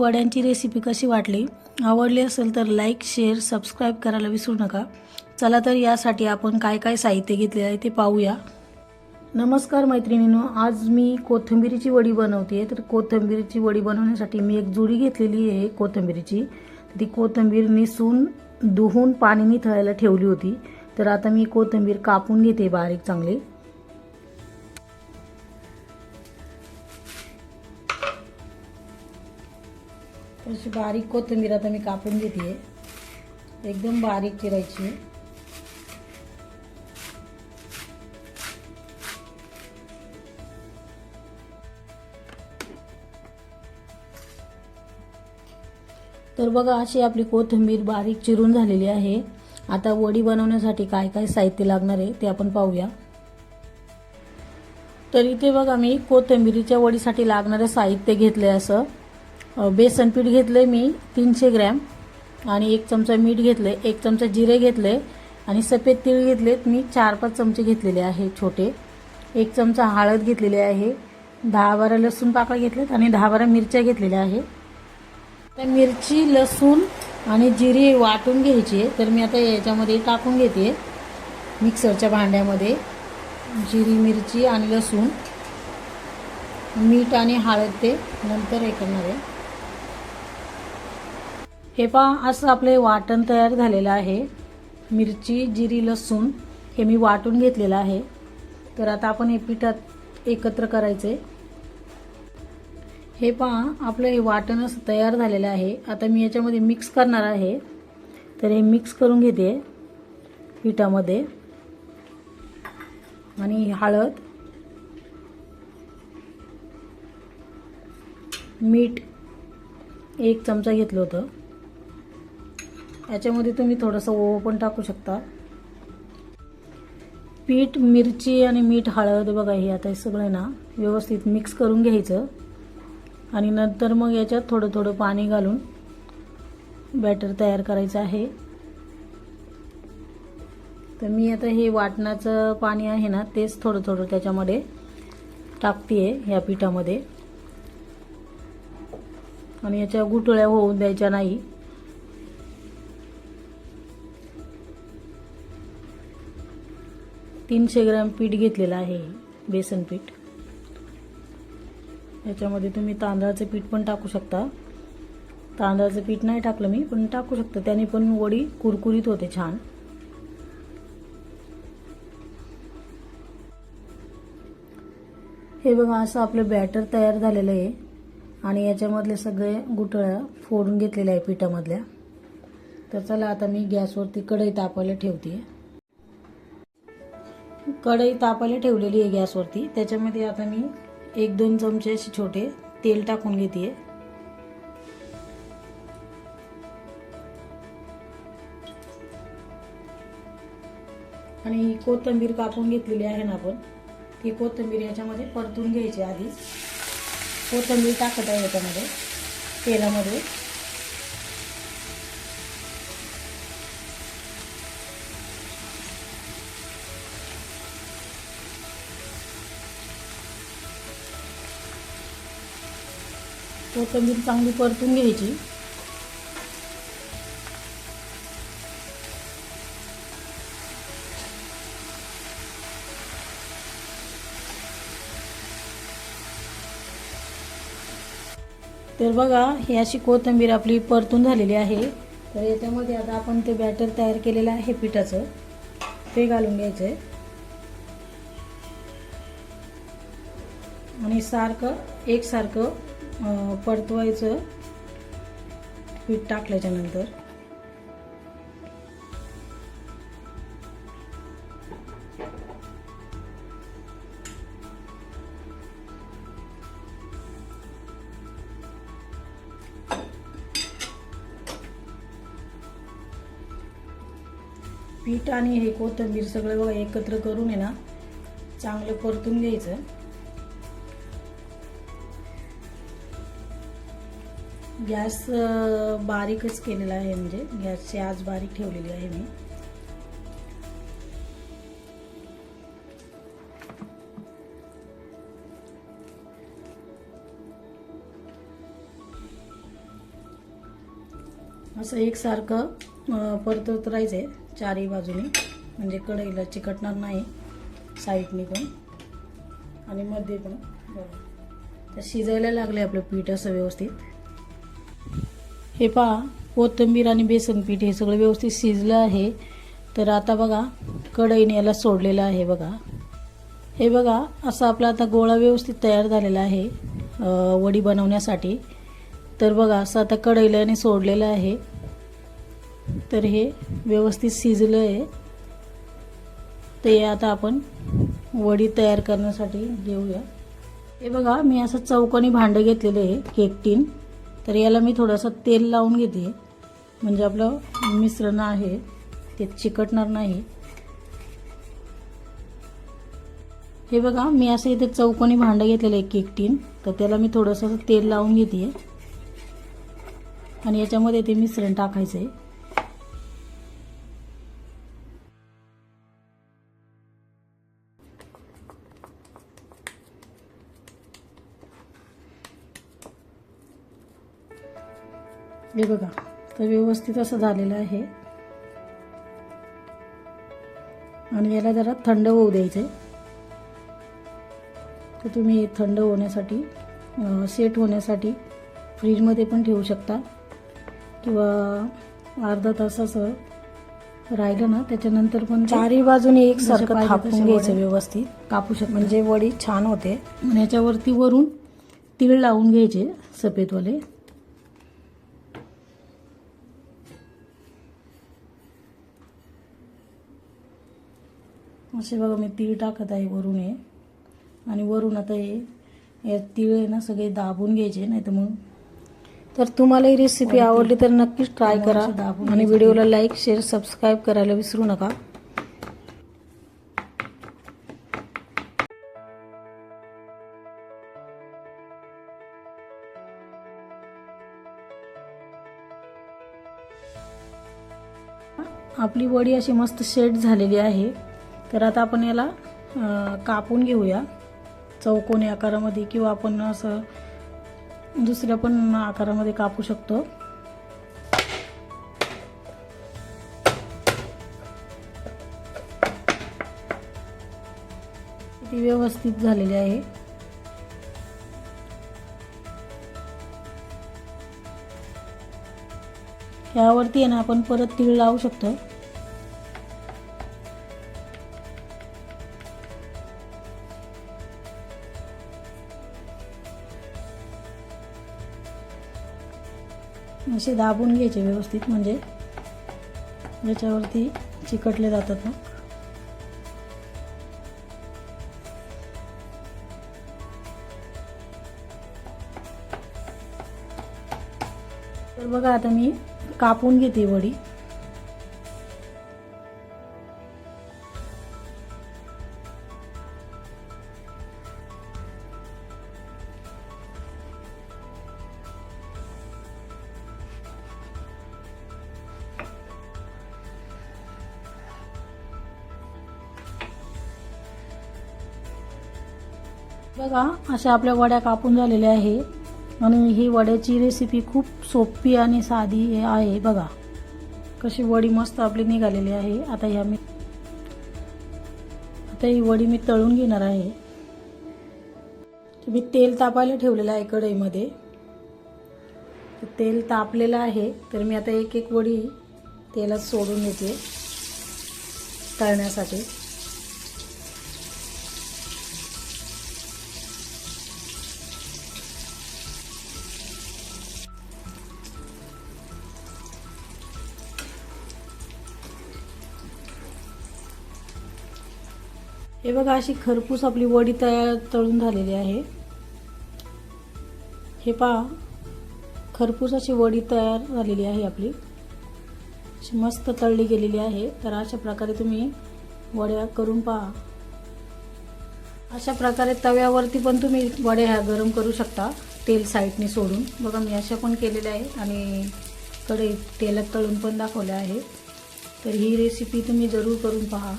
वड्यांची recipe कशी वाटली? आवडली असेल तर लाईक शेअर सबस्क्राईब करायला विसरू नका. चला तर यासाठी आपण काय काय साहित्य घेतले आहे ते पाहूया. नमस्कार मैत्रिणीनो आज मी कोथिंबीरीची वडी बनवते तर कोथिंबीरीची वडी बनवण्यासाठी मी एक जुडी घेतलेली आहे कोथिंबीरीची. ती कोथिंबीर निसून धुवून पाणी निथळायला ठेवली होती. तर आता मी कोथिंबीर कापून घेते बारीक चांगली. अशी बारीक कोथिंबीर आता मी कापून घेते एकदम बारीक चिरायची. तर बघा अशी आपली कोथिंबीर बारीक चिरून झालेली आहे. आता वडी बनवण्यासाठी काय काय साहित्य लागणार आहे ते आपण पाहूया. तर इथे बघा मी कोथिंबिरीच्या वडीसाठी लागणारं साहित्य घेतलं आहे असं. बेसन पीठ घेतलं आहे मी तीनशे ग्रॅम. आणि एक चमचा मीठ घेतलं आहे एक चमचा जिरे घेतले आणि सफेद तीळ घेतलेत मी चार पाच चमचे घेतलेले आहे छोटे. एक चमचा हळद घेतलेली आहे दहा बारा लसूण पाकळ्या घेतलेत आणि दहा बारा मिरच्या घेतलेल्या आहे. तर मिरची लसूण आणि जिरे वाटून घ्यायची आहे. तर मी आता याच्यामध्ये टाकून घेते मिक्सरच्या भांड्यामध्ये. जिरी मिरची आणि लसूण. मीठ आणि हळद ते नंतर हे करणार आहे. हे पहा असं आपले वाटण तयार झालेलं आहे. मिरची जिरी लसूण हे मी वाटून घेतलेलं आहे. तर आता आपण हे पिठात एकत्र करायचे हे पहा आपलं हे वाटण असं तयार झालेलं आहे. आता मी याच्यामध्ये मिक्स करणार आहे. तर हे मिक्स करून घेते पिठामध्ये. आणि हळद मीठ एक चमचा घेतलं होतं. याच्यामध्ये तुम्ही थोडंसं ओवं पण टाकू शकता. पीठ मिरची आणि मीठ हळद बघा हे आता हे सगळं ना व्यवस्थित मिक्स करून घ्यायचं. आणि नंतर मग याच्यात थोडं थोडं पाणी घालून बॅटर तयार करायचं आहे. तर मी आता हे वाटणाचं पाणी आहे ना तेच थोडं थोडं त्याच्यामध्ये टाकते ह्या पिठामध्ये. आणि याच्या गुटळ्या होऊन द्यायच्या नाही. तीनशे ग्रॅम पीठ घेतलेलं आहे. बेसन पीठ. याच्यामध्ये तुम्ही तांदळाचं पीठ पण टाकू शकता. तांदळाचं पीठ नाही टाकलं मी पण टाकू शकता. त्याने पण वडी कुरकुरीत होते छान. हे बघा असं आपलं बॅटर तयार झालेलं आहे. आणि याच्यामधले सगळे गुठळ्या फोडून घेतलेल्या आहे पिठामधल्या. तर चला आता मी गॅसवरती कढई तापायला ठेवते कढई तापायला ठेवलेली आहे गॅसवरती. त्याच्यामध्ये आता मी एक दोन चमचे असे छोटे तेल टाकून घेते आणि कोथिंबीर कापून घेतलेली आहे ना आपण ती कोथिंबीर याच्यामध्ये परतून घ्यायची आधी कोथिंबीर टाकत आहे याच्यामध्ये तेलामध्ये. कोथिंबीर चांगली परतून घ्यायची. तर बघा ही अशी कोथिंबीर आपली परतून झालेली आहे. तर याच्यामध्ये आता आपण ते बॅटर तयार केलेलं आहे पिठाचं. ते घालून घ्यायचं आहे आणि सारखं एकसारखं परतवायचं. पीठ टाकल्याच्या नंतर. पीठ आणि हे कोथिंबीर सगळं बघा एकत्र करून आहे ना चांगलं परतून घ्यायचं. गॅस बारीकच केलेला आहे म्हणजे. गॅसची आज बारीक ठेवलेली आहे मी. असं एकसारखं अं, परतत आहे चारही बाजूने. म्हणजे कढईला चिकटणार नाही साईडने पण. आणि मध्ये पण. बघा तर शिजायला लागले आपलं पीठ असं व्यवस्थित. हे पहा कोथिंबीर आणि बेसन पीठ हे सगळं व्यवस्थित शिजलं आहे. तर आता बघा कढईने याला सोडलेलं आहे बघा. हे बघा असं आपला आता गोळा व्यवस्थित तयार झालेला आहे वडी बनवण्यासाठी. तर बघा असं आता कढईला याने सोडलेलं आहे. तर हे व्यवस्थित शिजलं आहे. ते आता आपण वडी तयार करण्यासाठी घेऊया हे बघा मी असं चौकोनी भांडं घेतलेलं आहे केक टीन तर याला मी थोडंसं तेल लावून घेते. म्हणजे आपलं मिश्रण आहे ते चिकटणार नाही. हे बघा मी असं इथे चौकोनी भांडं घेतलेलं आहे केक टीन. तर त्याला मी थोडंसं तेल लावून घेते. आणि याच्यामध्ये ते मिश्रण टाकायचं आहे हे बघा तर व्यवस्थित असं झालेलं आहे. आणि याला जरा थंड होऊ द्यायचं आहे तर तुम्ही थंड होण्यासाठी सेट होण्यासाठी फ्रीजमध्ये पण ठेवू शकता. किंवा अर्धा तास असं राहिलं ना त्याच्यानंतर पण चारही बाजूने पाहिजे थापून तसे घ्यायचं व्यवस्थित. कापू शकता. म्हणजे वडी छान होते. आणि याच्यावरती वरून तीळ लावून घ्यायचे सफेदवाले. असे बघा मी तीळ टाकत आहे वरून हे. आणि वरून आता हे या तीळ आहे ना सगळे दाबून घ्यायचे नाही तर मग तर तुम्हाला ही रेसिपी आवडली तर नक्कीच ट्राय करा. आणि व्हिडिओला लाईक शेअर सबस्क्राईब करायला विसरू नका. आपली वडी अशी मस्त सेट झालेली आहे. तर आता आपण याला कापून घेऊया. चौकोनी आकारामध्ये किंवा आपण असं दुसऱ्या पण आकारामध्ये कापू शकतो. ती व्यवस्थित झालेली आहे. यावरती आहे ना आपण परत तीळ लावू शकतो. असे दाबून घ्यायचे व्यवस्थित म्हणजे याच्यावरती चिकटले जातात ना. तर बघा आता मी कापून घेते वडी. बघा अशा आपल्या वड्या कापून झालेल्या आहे आणि ही वड्याची रेसिपी खूप सोपी आणि साधी आहे बघा. कशी वडी मस्त आपली निघालेली आहे. आता ह्या मी आता ही वडी मी तळून घेणार आहे. मी तेल तापायला ठेवलेलं आहे कढईमध्ये. तेल तापलेलं आहे. तर मी आता एक एक वडी तेलात सोडून घेते तळण्यासाठी. हे बघा अशी खरपूस आपली वडी तयार तळून झालेली आहे. हे पहा खरपूस अशी वडी तयार झालेली आहे आपली. अशी मस्त तळली गेलेली आहे. तर अशा प्रकारे तुम्ही वड्या करून पहा. अशा प्रकारे तव्यावरती पण तुम्ही वड्या ह्या गरम करू शकता तेल साईडने सोडून. बघा मी अशा पण केलेल्या आहे आणि कडे तेलात तळून पण दाखवल्या आहे तर ही रेसिपी तुम्ही जरूर करून पहा.